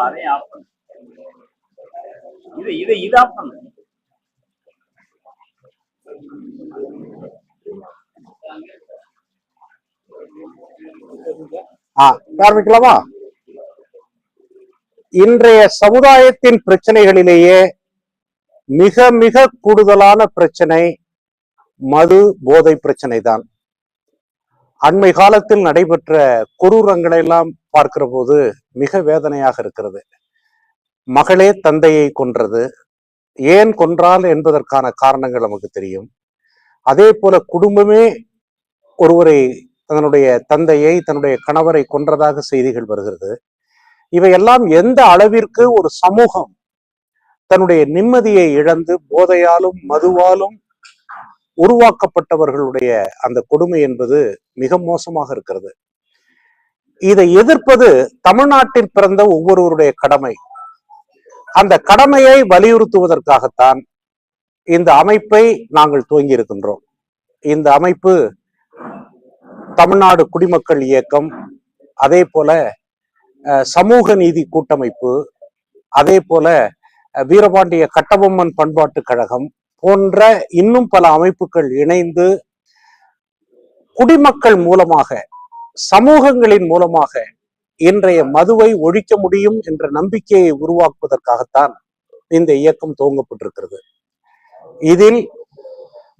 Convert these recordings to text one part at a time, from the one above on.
முதல்ல அதையும் ஆஃப் இது இது இது ஆஃப் ஆரம்பிக்கலாமா இன்றைய சமுதாயத்தின் பிரச்சனைகளிலேயே மிக மிக கூடுதலான பிரச்சனை மது போதை பிரச்சனை தான் அண்மை காலத்தில் நடைபெற்ற கொடூரங்களை எல்லாம் பார்க்கிற போது மிக வேதனையாக இருக்கிறது. மகளே தந்தையை கொன்றது. ஏன் கொன்றால் என்பதற்கான காரணங்கள் நமக்கு தெரியும். அதே போல குடும்பமே ஒருவரை தன்னுடைய தந்தையை தன்னுடைய கணவரை கொன்றதாக செய்திகள் வருகிறது. இவையெல்லாம் எந்த அளவிற்கு ஒரு சமூகம் தன்னுடைய நிம்மதியை இழந்து போதையாலும் மதுவாலும் உருவாக்கப்பட்டவர்களுடைய அந்த கொடுமை என்பது மிக மோசமாக இருக்கிறது. இதை எதிர்ப்பது தமிழ்நாட்டில் பிறந்த ஒவ்வொருவருடைய கடமை. அந்த கடமையை வலியுறுத்துவதற்காகத்தான் இந்த அமைப்பை நாங்கள் துவங்கி இருக்கின்றோம் இந்த அமைப்பு தமிழ்நாடு குடிமக்கள் இயக்கம் அதே போல அஹ், சமூக நீதி கூட்டமைப்பு அதே போல வீரபாண்டிய கட்டபொம்மன் பண்பாட்டு கழகம் போன்ற இன்னும் பல அமைப்புகள் இணைந்து குடிமக்கள் மூலமாக சமூகங்களின் மூலமாக இன்றைய மதுவை ஒழிக்க முடியும் என்ற நம்பிக்கையை உருவாக்குவதற்காகத்தான் இந்த இயக்கம் துவங்கப்பட்டிருக்கிறது. இதில்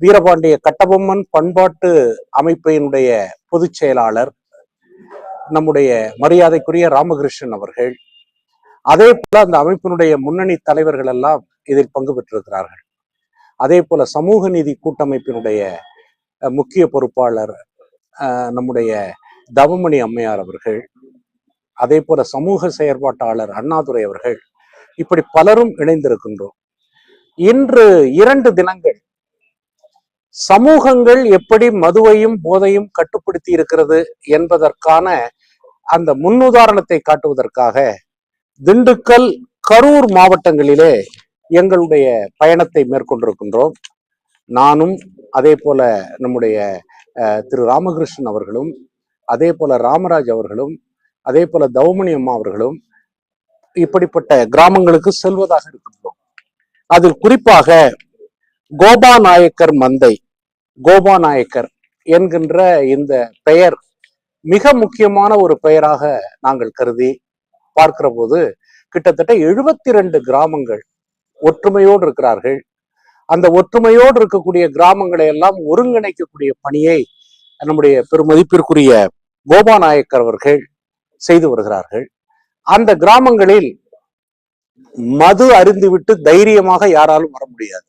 வீரபாண்டிய கட்டபொம்மன் பண்பாட்டு அமைப்பினுடைய பொதுச் செயலாளர் நம்முடைய மரியாதைக்குரிய ராமகிருஷ்ணன் அவர்கள் அதே போல அந்த அமைப்பினுடைய முன்னணி தலைவர்கள் எல்லாம் இதில் பங்கு பெற்றிருக்கிறார்கள். அதே போல சமூக நீதி கூட்டமைப்பினுடைய அஹ், முக்கிய பொறுப்பாளர் அஹ், நம்முடைய தவமணி அம்மையார் அவர்கள் அதே போல சமூக செயற்பாட்டாளர் அண்ணாதுரை அவர்கள் இப்படி பலரும் இணைந்திருக்கின்றோம். இன்று இரண்டு தினங்கள் சமூகங்கள் எப்படி மதுவையும் போதையும் கட்டுப்படுத்தி இருக்கிறது என்பதற்கான அந்த முன்னுதாரணத்தை காட்டுவதற்காக திண்டுக்கல் கரூர் மாவட்டங்களிலே எங்களுடைய பயணத்தை மேற்கொண்டிருக்கின்றோம். நானும் அதே போல நம்முடைய அஹ், திரு ராமகிருஷ்ணன் அவர்களும் அதே போல ராமராஜ் அவர்களும் அதே போல தௌமணி அம்மா அவர்களும் இப்படிப்பட்ட கிராமங்களுக்கு செல்வதாக இருக்கின்றோம். அதில் குறிப்பாக கோபா நாயக்கர் மந்தை கோபா நாயக்கர் என்கின்ற இந்த பெயர் மிக முக்கியமான ஒரு பெயராக நாங்கள் கருதி பார்க்கிற போது கிட்டத்தட்ட எழுபத்தி ரெண்டு கிராமங்கள் ஒற்றுமையோடு இருக்கிறார்கள். அந்த ஒற்றுமையோடு இருக்கக்கூடிய கிராமங்களை எல்லாம் ஒருங்கிணைக்கக்கூடிய பணியை நம்முடைய பெருமதிப்பிற்குரிய கோபாநாயக்கர் அவர்கள் செய்து வருகிறார்கள். அந்த கிராமங்களில் மது அறிந்துவிட்டு தைரியமாக யாராலும் வர முடியாது.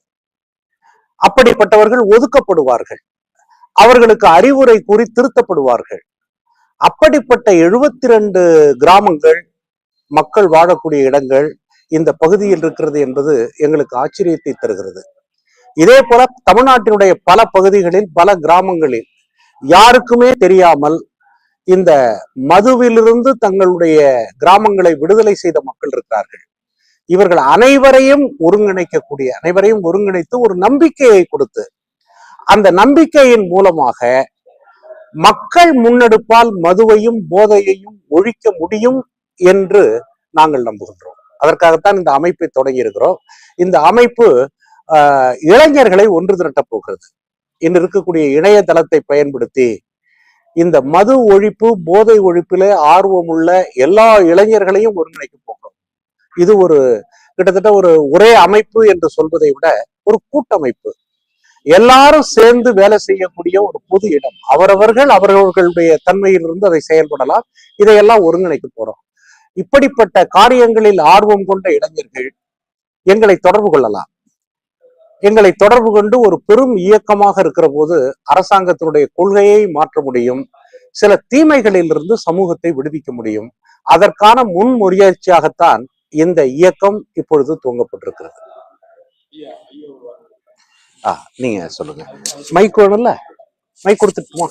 அப்படிப்பட்டவர்கள் ஒதுக்கப்படுவார்கள். அவர்களுக்கு அறிவுரை கூறி திருத்தப்படுவார்கள். அப்படிப்பட்ட எழுபத்தி ரெண்டு கிராமங்கள் மக்கள் வாழக்கூடிய இடங்கள் இந்த பகுதியில் இருக்கிறது என்பது எங்களுக்கு ஆச்சரியத்தை தருகிறது. இதே போல தமிழ்நாட்டினுடைய பல பகுதிகளில் பல கிராமங்களில் யாருக்குமே தெரியாமல் இந்த மதுவிலிருந்து தங்களுடைய கிராமங்களை விடுதலை செய்த மக்கள் இருக்கிறார்கள். இவர்கள் அனைவரையும் ஒருங்கிணைக்கக்கூடிய அனைவரையும் ஒருங்கிணைத்து ஒரு நம்பிக்கையை கொடுத்து அந்த நம்பிக்கையின் மூலமாக மக்கள் முன்னெடுப்பால் மதுவையும் போதையையும் ஒழிக்க முடியும் என்று நாங்கள் நம்புகின்றோம். அதற்காகத்தான் இந்த அமைப்பை தொடங்கி இருக்கிறோம். இந்த அமைப்பு ஆஹ், இளைஞர்களை ஒன்று திரட்டப் போகிறது. இன்று இருக்கக்கூடிய இணையதளத்தை பயன்படுத்தி இந்த மது ஒழிப்பு போதை ஒழிப்பிலே ஆர்வமுள்ள எல்லா இளைஞர்களையும் ஒருங்கிணைக்க போகிறோம். இது ஒரு கிட்டத்தட்ட ஒரு ஒரே அமைப்பு என்று சொல்வதை விட ஒரு கூட்டமைப்பு. எல்லாரும் சேர்ந்து வேலை செய்யக்கூடிய ஒரு பொது இடம். அவரவர்கள் அவரவர்களுடைய தன்மையிலிருந்து அதை செயல்படலாம். இதையெல்லாம் ஒருங்கிணைக்க போறோம். இப்படிப்பட்ட காரியங்களில் ஆர்வம் கொண்ட இளைஞர்கள் எங்களை தொடர்பு கொள்ளலாம். எங்களை தொடர்பு கொண்டு ஒரு பெரும் இயக்கமாக இருக்கிற போது அரசாங்கத்தினுடைய கொள்கையை மாற்ற முடியும். சில தீமைகளிலிருந்து சமூகத்தை விடுவிக்க முடியும். அதற்கான முன்முயற்சியாகத்தான் இந்த இயக்கம் இப்பொழுது துவங்கப்பட்டிருக்கிறது. ஆ நீங்க சொல்லுங்க. மைக் வேணும்ல? மைக் கொடுத்துட்டுமா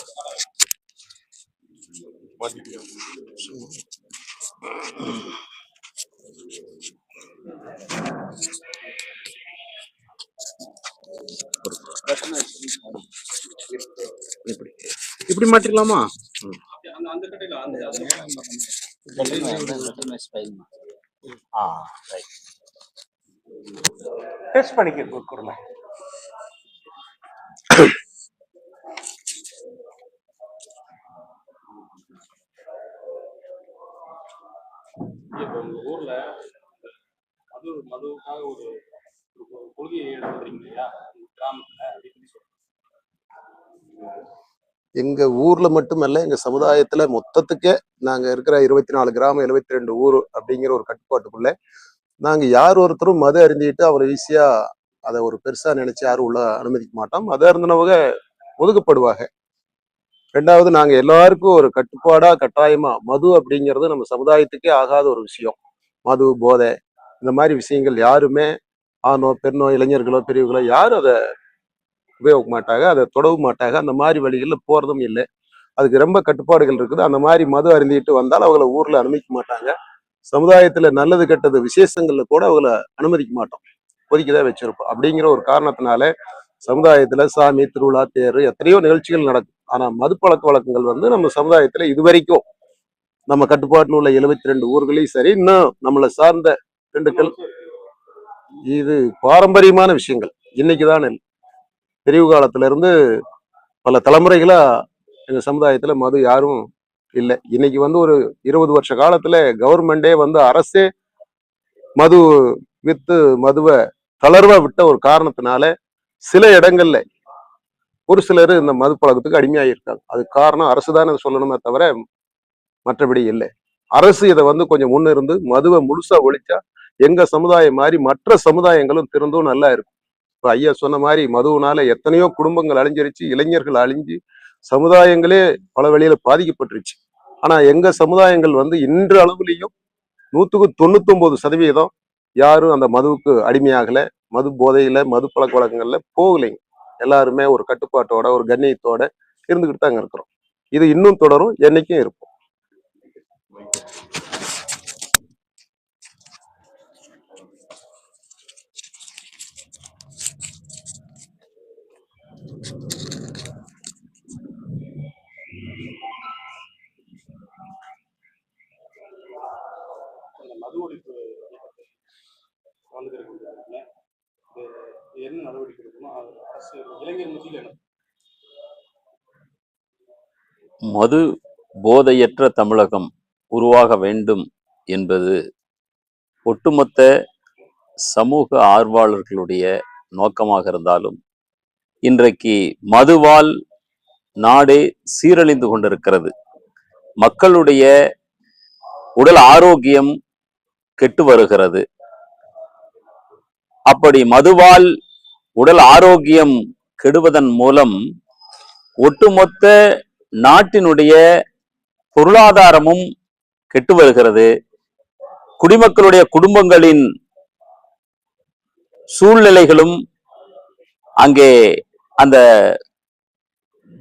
இப்படி இப்படி மாட்டிக்கலாமா ம். அந்த அந்த கடையில அந்த ஸ்பைல் ஆ ரைட் டெஸ்ட் பண்ணிக்க கு- கொடுங்க இப்போ உங்க ஊர்ல மது மதுவுக்காக ஒரு கொள்கையை எடுத்துறீங்க இல்லையா? கிராமத்துல எங்க ஊர்ல மட்டுமல்ல எங்க சமுதாயத்துல மொத்தத்துக்கே நாங்க இருக்கிற இருபத்தி நாலு கிராமம் எழுபத்தி ரெண்டு ஊர் அப்படிங்கிற ஒரு கட்டுப்பாட்டுக்குள்ள நாங்க யார் ஒருத்தரும் மது அருந்திட்டு அவ்வளவு ஈஸியா அதை ஒரு பெருசா நினைச்சு யாரும் உள்ள அனுமதிக்க மாட்டோம். மத அருந்தினவங்க ஒதுக்கப்படுவாங்க. ரெண்டாவது நாங்க எல்லாருக்கும் ஒரு கட்டுப்பாடா கட்டாயமா மது அப்படிங்கிறது நம்ம சமுதாயத்துக்கே ஆகாத ஒரு விஷயம். மது போதை இந்த மாதிரி விஷயங்கள் யாருமே ஆணோ பெண்ணோ இளைஞர்களோ பெரியவர்களோ யாரும் அதை உபயோக மாட்டாங்க அதை தொடவு மாட்டாங்க. அந்த மாதிரி வழிகளில் போறதும் இல்லை. அதுக்கு ரொம்ப கட்டுப்பாடுகள் இருக்குது. அந்த மாதிரி மது அருந்திட்டு வந்தால் அவங்கள ஊரில் அனுமதிக்க மாட்டாங்க. சமுதாயத்துல நல்லது கெட்டது விசேஷங்கள்ல கூட அவங்கள அனுமதிக்க மாட்டோம். ஒதுக்கிதான் வச்சிருப்போம். அப்படிங்கிற ஒரு காரணத்தினால சமுதாயத்துல சாமி திருவிழா தேர் எத்தனையோ நிகழ்ச்சிகள் நடக்கும். ஆனா மது பழக்க வழக்கங்கள் வந்து நம்ம சமுதாயத்துல இதுவரைக்கும் நம்ம கட்டுப்பாட்டில் உள்ள எழுபத்தி ரெண்டு ஊர்களையும் சரி இன்னும் நம்மளை சார்ந்த திண்டுக்கல் இது பாரம்பரியமான விஷயங்கள். இன்னைக்கு தான் தெரிவு காலத்துல இருந்து பல தலைமுறைகளா எங்க சமுதாயத்துல மது யாரும் இல்லை. இன்னைக்கு வந்து ஒரு இருபது வருஷ காலத்துல கவர்மெண்டே வந்து அரசே மது வித்து மதுவை தளர்வா விட்ட ஒரு காரணத்தினால சில இடங்கள்ல ஒரு சிலர் இந்த மது பழக்கத்துக்கு அடிமையாயிருக்காங்க. அதுக்கு காரணம் அரசு தானே சொல்லணுமே தவிர மற்றபடி இல்லை. அரசு இதை வந்து கொஞ்சம் முன்னிருந்து மதுவை முழுசா ஒழிச்சா எங்க சமுதாயம் மாதிரி மற்ற சமுதாயங்களும் திருந்தும் நல்லா இருக்கும். இப்ப ஐயா சொன்ன மாதிரி மதுவுனால எத்தனையோ குடும்பங்கள் அழிஞ்சிருச்சு இளைஞர்கள் அழிஞ்சு சமுதாயங்களே பல வழியில பாதிக்கப்பட்டுருச்சு. ஆனா எங்க சமுதாயங்கள் வந்து இன்று அளவுலையும் நூத்துக்கு தொண்ணூத்தி ஒன்பது சதவீதம் யாரும் அந்த மதுவுக்கு அடிமையாகல மது போதையில மது பழக்க வழக்கங்கள்ல போகலைங்க. எல்லாருமே ஒரு கட்டுப்பாட்டோட ஒரு கண்ணியத்தோட இருந்துகிட்டு தாங்க இருக்கிறோம். இது இன்னும் தொடரும் என்னைக்கும் இருப்போம் அந்த மது ஒழிப்பு வந்துருக்குங்க இது என்ன நடவடிக்கை எடுக்கணும் அது அரசு இளைஞர் மத்தியில் என்ன மது போதையற்ற தமிழகம் உருவாக வேண்டும் என்பது ஒட்டுமொத்த சமூக ஆர்வலர்களுடைய நோக்கமாக இருந்தாலும் இன்றைக்கு மதுவால் நாடே சீரழிந்து கொண்டிருக்கிறது. மக்களுடைய உடல் ஆரோக்கியம் கெட்டு வருகிறது. அப்படி மதுவால் உடல் ஆரோக்கியம் கெடுவதன் மூலம் ஒட்டுமொத்த நாட்டினுடைய பொருளாதாரமும் கெட்டு வருகிறது. குடிமக்களுடைய குடும்பங்களின் சூழ்நிலைகளும் அங்கே அந்த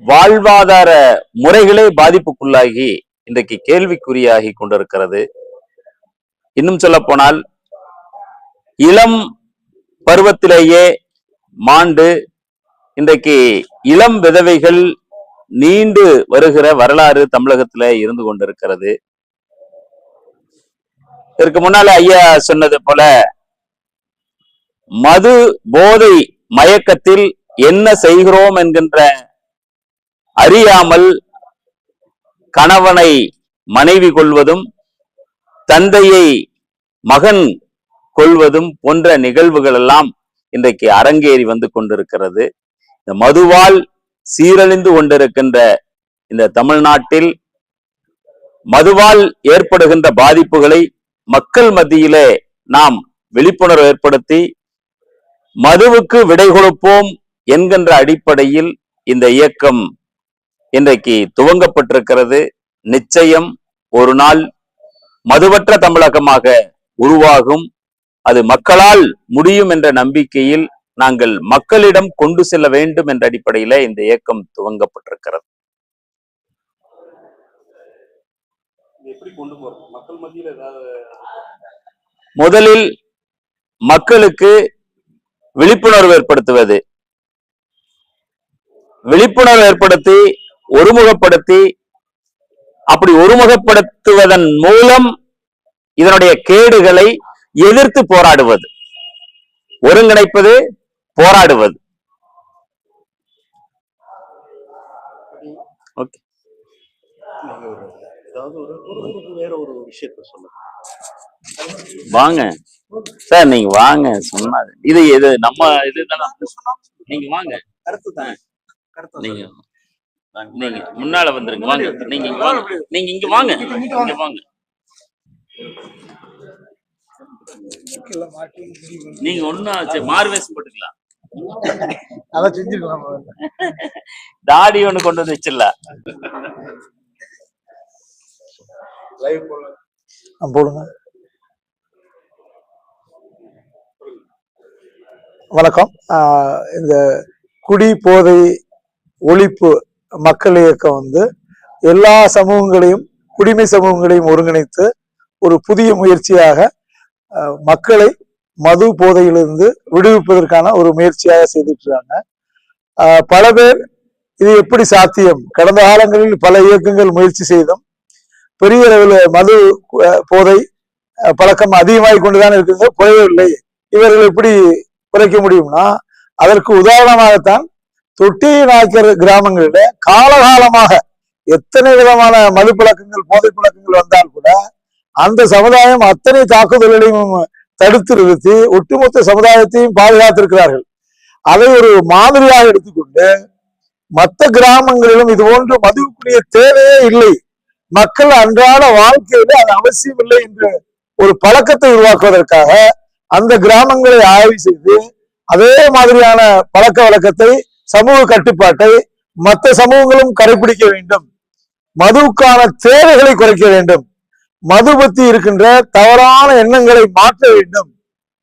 வாழ்வாதார முறைகளே பாதிப்புக்குள்ளாகி இன்றைக்கு கேள்விக்குறியாகி கொண்டிருக்கிறது. இன்னும் சொல்ல போனால் இளம் பருவத்திலேயே மாண்டு இன்றைக்கு இளம் விதவைகள் நீண்டு வருகிற வரலாறு தமிழகத்துல இருந்து கொண்டிருக்கிறது. இதற்கு முன்னால ஐயா சொன்னது போல மது போதை மயக்கத்தில் என்ன செய்கிறோம் என்கின்ற அறியாமல் கணவனை மனைவி கொள்வதும் தந்தையை மகன் கொள்வதும் போன்ற நிகழ்வுகள் எல்லாம் இன்றைக்கு அரங்கேறி வந்து கொண்டிருக்கிறது. இந்த மதுவால் சீரழிந்து கொண்டிருக்கின்ற இந்த தமிழ்நாட்டில் மதுவால் ஏற்படுகின்ற பாதிப்புகளை மக்கள் மத்தியிலே நாம் விழிப்புணர்வு ஏற்படுத்தி மதுவுக்கு விடை கொடுப்போம் என்கின்ற அடிப்படையில் இந்த இயக்கம் இன்றைக்கு துவங்கப்பட்டிருக்கிறது. நிச்சயம் ஒரு நாள் மதுவற்ற தமிழகமாக உருவாகும். அது மக்களால் முடியும் என்ற நம்பிக்கையில் நாங்கள் மக்களிடம் கொண்டு செல்ல வேண்டும் என்ற அடிப்படையில இந்த இயக்கம் துவங்கப்பட்டிருக்கிறது. முதலில் மக்களுக்கு விழிப்புணர்வு ஏற்படுத்துவது. விழிப்புணர்வு ஏற்படுத்தி ஒருமுகப்படுத்தி அப்படி ஒருமுகப்படுத்துவதன் மூலம் இதனுடைய கேடுகளை எதிர்த்து போராடுவது. ஒருங்கிணைப்பது போராடுவது. ஓகே. வேற ஒரு விஷயத்த சொல்லுங்க வாங்க. சார் நீங்க வாங்க சொன்னா இது இது நம்ம இது நீங்க வாங்க. கருத்து தான் நீங்க நீங்க முன்னால வந்துருங்க. வாங்க. நீங்க இங்க வாங்க. நீங்க இங்க வாங்க. இங்க வாங்க. நீங்க ஒண்ணும் மார்வேஸ் போட்டுக்கலாம். அதை செஞ்சிருக்கலாம் தாடி ஒண்ணு கொண்டு வந்து வச்சிடலாம். போடுங்க. வணக்கம். ஆஹ் இந்த குடி போதை ஒழிப்பு மக்கள் இயக்கம் வந்து எல்லா சமூகங்களையும் குடிமை சமூகங்களையும் ஒருங்கிணைத்து ஒரு புதிய முயற்சியாக மக்களை மது போதையிலிருந்து விடுவிப்பதற்கான ஒரு முயற்சியாக செய்துட்டு இருக்காங்க பல பேர் இது எப்படி சாத்தியம்? கடந்த காலங்களில் பல இயக்கங்கள் முயற்சி செய்தும் பெரிய அளவில் மது போதை பழக்கம் அதிகமாகிக் கொண்டுதான் இருக்குது குறையவில்லை இவர்கள் எப்படி குறைக்க முடியும்னா அதற்கு உதாரணமாகத்தான் தொட்டி நாய்க்கர் கிராமங்களில் காலகாலமாக எத்தனை விதமான மது பழக்கங்கள் போதை பழக்கங்கள் வந்தால் கூட அந்த சமுதாயம் அத்தனை தாக்குதல்களையும் தடுத்து நிறுத்தி ஒட்டுமொத்த சமுதாயத்தையும் பாதுகாத்திருக்கிறார்கள். அதை ஒரு மாதிரியாக எடுத்துக்கொண்டு மற்ற கிராமங்களிலும் இது போன்று மதுவுக்குரிய தேவையே இல்லை. மக்கள் அன்றாட வாழ்க்கையில அது அவசியம் இல்லை என்று ஒரு பழக்கத்தை உருவாக்குவதற்காக அந்த கிராமங்களை ஆய்வு செய்து அதே மாதிரியான பழக்க வழக்கத்தை சமூக கட்டுப்பாட்டை மற்ற சமூகங்களும் கடைபிடிக்க வேண்டும். மதுவுக்கான தேவைகளை குறைக்க வேண்டும். மது பத்தி இருக்கின்ற தவறான எண்ணங்களை மாற்ற வேண்டும்.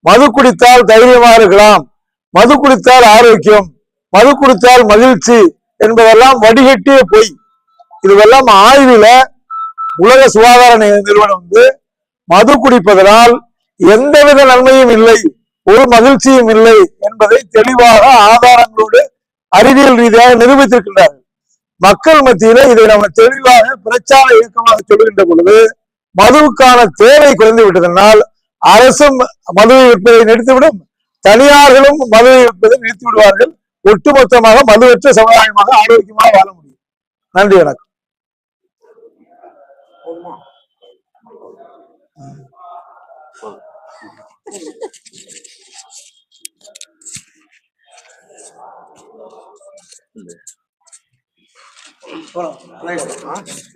மது குடித்தால் தைரியமா இருக்கலாம். மது குடித்தால் ஆரோக்கியம். மது குடித்தால் மகிழ்ச்சி என்பதெல்லாம் வடிகட்டிய பொய். இதுவெல்லாம் ஆய்வில உலக சுகாதார நிறுவனம் வந்து மது குடிப்பதனால் எந்தவித நன்மையும் இல்லை ஒரு மகிழ்ச்சியும் இல்லை என்பதை தெளிவாக ஆதாரங்களோடு அறிவியல் ரீதியாக நிரூபித்திருக்கின்றார்கள். மக்கள் மத்தியில இதை நம்ம தெளிவாக பிரச்சார இயக்கமாக சொல்கின்ற பொழுது மதுவுக்கான தேவை குறைந்து விட்டதனால் அரசும் மதுவை விற்பதை நிறுத்திவிடும். தனியார்களும் மதுவை விற்பதை நிறுத்தி விடுவார்கள். ஒட்டுமொத்தமாக மதுவற்ற சமுதாயமாக ஆரோக்கியமாக வாழ முடியும். நன்றி வணக்கம். போலாம்.